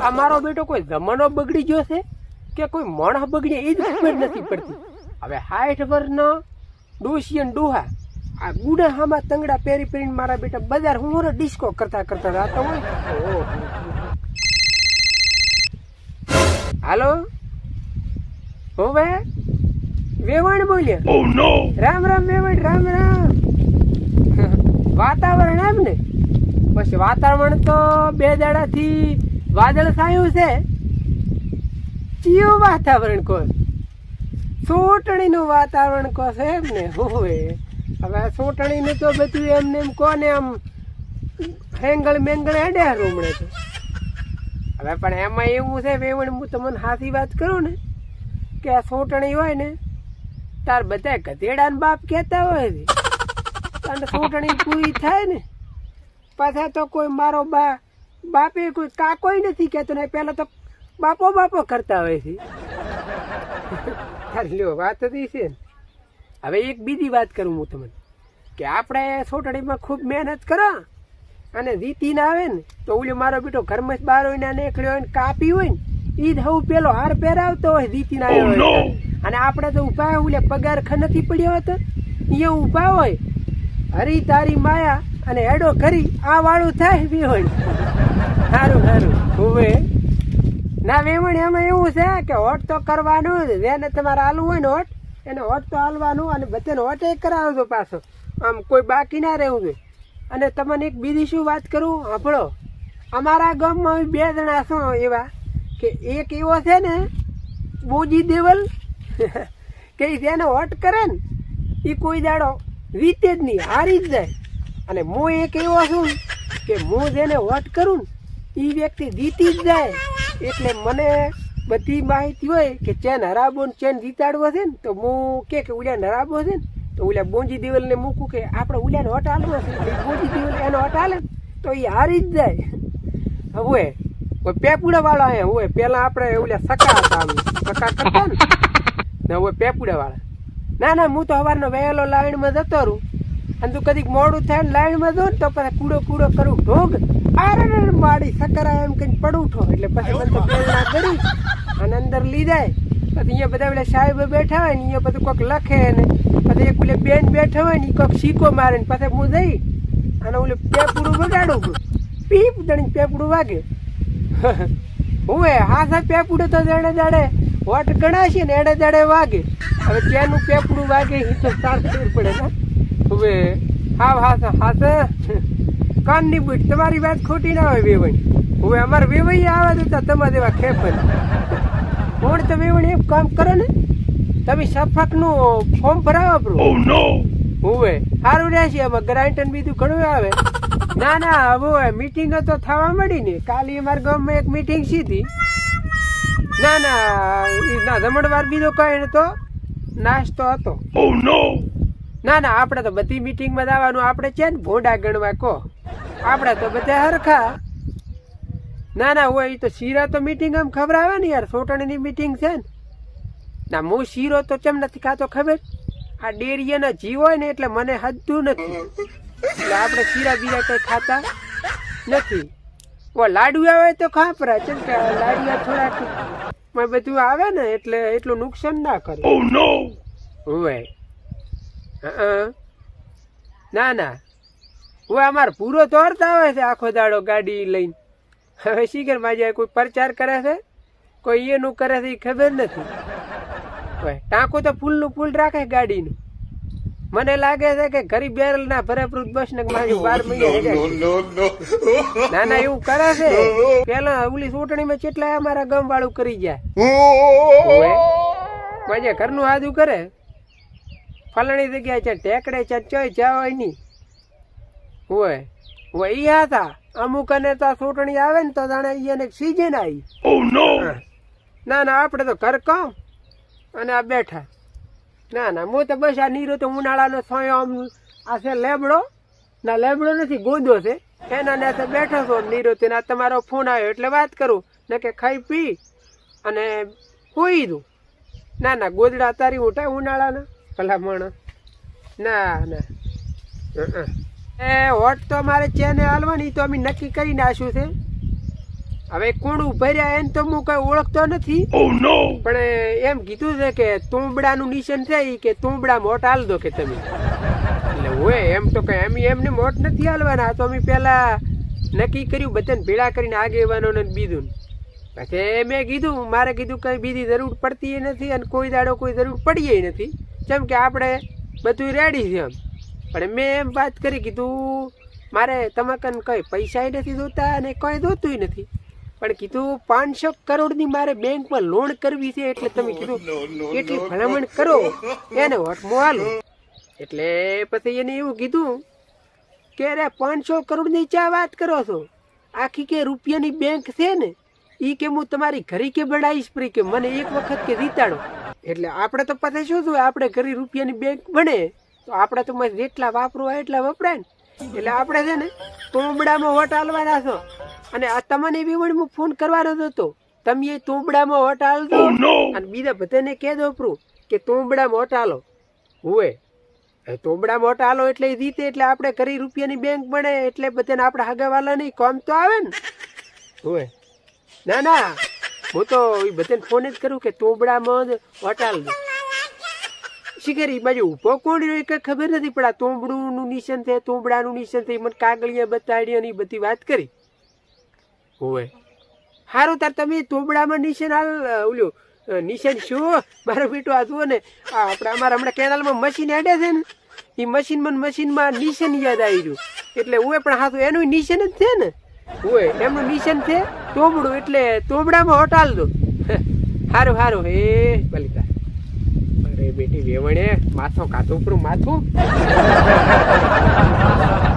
આ મારો બેટો કોઈ જમાનો બગડી ગયો છે કે કોઈ માણસ બગડી એ જ ખબર નથી પડતી. હવે હાઈઠ વર્ષનો ડોશી અને ડોહા આ ગુડા હામાં તંગડા પહેરી પહેરીને મારા બેટા બજાર હું ડિસ્કો કરતા કરતા રાતો હોય. હાલો? હોવે વેવણ બોલ્યા. રામ રામ વેવણ રામ રામ. વાતાવરણ એમ ને? પછી વાતાવરણ તો બે દાડાથી વાદળ છાયું છે. ચિયું વાતાવરણ કો સોટણીનું વાતાવરણ કો છે એમ ને હોવે હવે સોટણીનું તો બધું એમને એમ કોને આમ હેંગળ મેંગળ હેડ્યા રૂમણે તો. હવે પણ એમાં એવું છે વેવણ, હું તમને સાચી વાત કરું ને, કે આ સોટણી હોય ને, તાર બધા ગધેડા બાપ કહેતા હોય છે. અને સોટણી પૂરી થાય ને, પાછા તો કોઈ મારો બા બાપે કોઈ કાકોય નથી કહેતો ને પહેલાં તો બાપો બાપો કરતા હોય છે. લ્યો વાત હતી છે હવે એક બીજી વાત કરું હું તમને. કે આપણે સોટડીમાં ખૂબ મહેનત કરો અને રીતીને આવે ને તો ઓલો મારો બેટો ઘરમાં બહાર હોય ને નીકળ્યો હોય ને કાપી હોય ને એ જ હું પેલો હાર પહેરાવતો હોય રીતીને આવ્યો હોય. અને આપણે તો ઊભા ઓલે પગાર ખ નથી પડ્યો હતો. એ ઊભા હોય. હરી તારી માયા અને હેડો કરી આ વાળું થાય બી હોય. સારું સારું હોવે ના, વેમણ એમાં એવું છે કે હોટ તો કરવાનું જ. જેને તમારે હાલવું હોય ને હોટ, એને હોટ તો હાલવાનું અને બધાને હોટે કરાવજો પાછો. આમ કોઈ બાકી ના રહેવું જોઈએ. અને તમને એક બીજી શું વાત કરું? સાંભળો અમારા ગામમાં બે જણા શું એવા કે એક એવો છે ને, બોજી દેવલ, કે જેને હોટ કરે ને એ કોઈ દાડો વીતે જ નહીં, હારી જ જાય. અને હું એક એવો છું કે હું જેને હોટ કરું ને એ વ્યક્તિ જીતી જ જાય. એટલે મને બધી માહિતી હોય કે ચેન હરાબો ને ચેન જીતાડવો છે ને, તો હું કે કે ઉલ્યા હરાબો છે ને, તો ઉલ્યા બોંજી દિવેલને મૂકું કે આપણે ઉલ્યાને હોટ હાલવો છે. બોંજી દિવેલ એનો હોટ હાલે તો એ હારી જ જાય. હવે પેપુડા વાળા હે હોય પેલા આપણે ઓલા સકા હતા સકા કરતા ને. હવે પેપુડા વાળા ના ના, હું તો સવારનો વહેલો લાઈનમાં જતો રહું. અને તું કદીક મોડું થાય ને લાઈનમાં જો તો પછી કૂડો કૂડો કરું ઢોગ. આરે માડી સકરા એમ કઈ પડુઠો એટલે પછી બધું પ્રેરણા કરી અને અંદર લીધાય પછી અહીંયા બધા પેલા સાહેબ બેઠા હોય ને અહીંયા બધું કોઈક લખે ને પછી એક પેલે બેન બેઠા હોય ને એ કોઈક સીકો મારે ને પછી હું જઈ અને ઓલે પેપડું વગાડું. પીપ દણી પેપડું વાગે. હુએ હાથા પેપડું તો જાણે જાડે વોટ ગણાશે ને એડે જાડે વાગે. હવે ત્યાંનું પેપડું વાગે એ તો સાર ખબર પડે ને. હવે હાવ હાથ હાથ કાનની બુટ. તમારી વાત ખોટી ના હોય વેવણી હવે અમારે વેવઈ આવે તો તમારે દેવા ખેપર કોણ તો વેવણી એક કામ કરો ને? તમે સફકનું ફોર્મ ભરાવો આપણું. હવે સારું રહેશે એમાં ગ્રાન્ટન બીજું ઘણું આવે. ના ના હવે મીટિંગ તો થવા મળી ને. કાલે અમારા ગામમાં એક મીટિંગ સીધી ના ના ના જમણવાર બીજો કઈ તો નાસ્તો હતો. ના ના ના આપણે તો બધી મીટિંગમાં જવાનું આપણે છે ને ભોંડા ગણવા કહો. આપણે તો બધા હરખા. ના ના હોય તો શીરા તો મીટિંગ આમ ખબર આવે ને યાર. સોટણીની મીટિંગ છે ને. ના હું શીરો તો ચમ નથી ખાતો ખબર? આ ડેરીયાના જીવ હોય ને એટલે મને હદતું નથી. એટલે આપણે શીરા બીરા કંઈ ખાતા નથી. ઓ લાડુ આવે તો ખાપરા ચમ કે લાડુયા થોડાક. બધું આવે ને એટલે એટલું નુકસાન ના કરે. હોય હં. ના ના. હવે અમારે પૂરો તોડતા આવે છે આખો દાડો ગાડી લઈને. હવે શીખરમાં કોઈ પ્રચાર કરે છે? કોઈ એનું કરે છે એ ખબર નથી. ટાંકું તો ફૂલનું ફૂલ રાખે ગાડીનું. મને લાગે છે કે ગરીબ બેરલ ના ભરેપૃત બસ ને મારી બાર ના ના. એવું કરે છે. પેલા ઓલી ચૂંટણીમાં કેટલા અમારા ગમ વાળું કરી જાય. માજે ઘરનું હાજુ કરે ફલાણી જગ્યાએ છે ટેકડે છે ચોય જવાય નહીં. હોય હોય ઈ હતા અમુક અને તો આ ચૂંટણી આવે ને તો જાણે એને સીઝન આવી. ના ના આપણે તો ઘર કામ. અને આ બેઠા. ના ના હું તો બસ આ નીરો તો ઉનાળાનો સોયો આમ આ છે લેબડો. ના લેબડો નથી ગોદો છે. એના ને બેઠો છો નીરો તે તમારો ફોન આવ્યો એટલે વાત કરું. ને કે ખાઈ પી. અને હોઈ દઉં. ના ના ગોદડા તારી ઉઠાય ઉનાળાના. ભલા માણસ. ના ના. એ હોટ તો મારે ચેને હાલવાની તો અમે નક્કી કરી નાખ્યું છે. હવે કોણ ઊભા રહ્યા એને તો હું કઈ ઓળખતો નથી. પણ એમ કીધું છે કે તુંબડાનું નિશાન છે કે તુંબડા મોટ હાલ દો કે તમે. એટલે હોય એમ તો કઈ એમ એમને મોટ નથી હાલવાના. આ તો અમે પેલા નક્કી કર્યું બધાને ભેળા કરીને આગેવાનોને ને બીજું પછી મેં કીધું મારે કીધું કઈ બીજી જરૂર પડતી નથી અને કોઈ દાડો કોઈ જરૂર પડીએ નથી. જેમ કે આપણે બધું રેડી છે એમ. પણ મેં એમ વાત કરી કીધું મારે તમાકન કંઈ પૈસા નથી જોતા અને કંઈ જોતું નથી. પણ કીધું પાંચસો કરોડની મારે બેંકમાં લોન કરવી છે. એટલે તમે કીધું એટલી ભલામણ કરો એને હોટમાં હાલો એટલે પછી એને એવું કીધું કે અરે પાંચસો કરોડની ચા વાત કરો છો? આખી કે રૂપિયાની બેંક છે ને એ કે હું તમારી ઘરે કે બનાવીશ પરી કે મને એક વખત કે રીતાડો. એટલે આપણે તો પાસે શું થયું? આપણે ઘરે રૂપિયાની બેંક બને તો આપણે તો મસ્ત જેટલા વાપરવા એટલા વપરાય ને. એટલે આપણે છે ને તોંબડામાં વટ હાલવાના છો. અને આ તમને એવી વળી હું ફોન કરવાનો જ હતો. તમે એ તોંબડામાં વટ હાલજો અને બીજા બધાને કહી દો પ્રું કે તોંબડામાં વટ હાલો. હોય તોબડા મોટા હાલો એટલે રીતે એટલે આપણે કરી રૂપિયાની બેંક બને એટલે બધાને આપણે હગાવાલા નહીં. કોમ તો આવે ને. હોય ના ના. હું તો એ બધાને ફોન જ કરું કે તોબડામાં જ વટાલ દો. શિખર એ બાજુ ઊભો કોણ રહ્યો એ ખબર નથી પણ આ તોબડુંનું નિશાન છે તોબડાનું નિશાન છે એ મને કાગળિયા બતાડી અને એ બધી વાત કરી. હોય સારું તાર તમે તોબડામાં નિશાન હાલ અ, ઓલું અ, નિશાન શું? મારો બેટો આ જુઓ ને આપણે અમારા હમણાં કેનાલમાં મશીન હેડે છે ને એ મશીનમાં મન મશીનમાં નિશાન યાદ આવી રહ્યું એટલે હું પણ હાથું એનું નિશાન જ છે ને. હોય એમનું નિશાન છે? તોબડું એટલે તોબડામાં હટાલ દો. સારું સારું હે, બલિકા. અરે બેટી વેવણે માથો કાતું, ઉપરું માથું.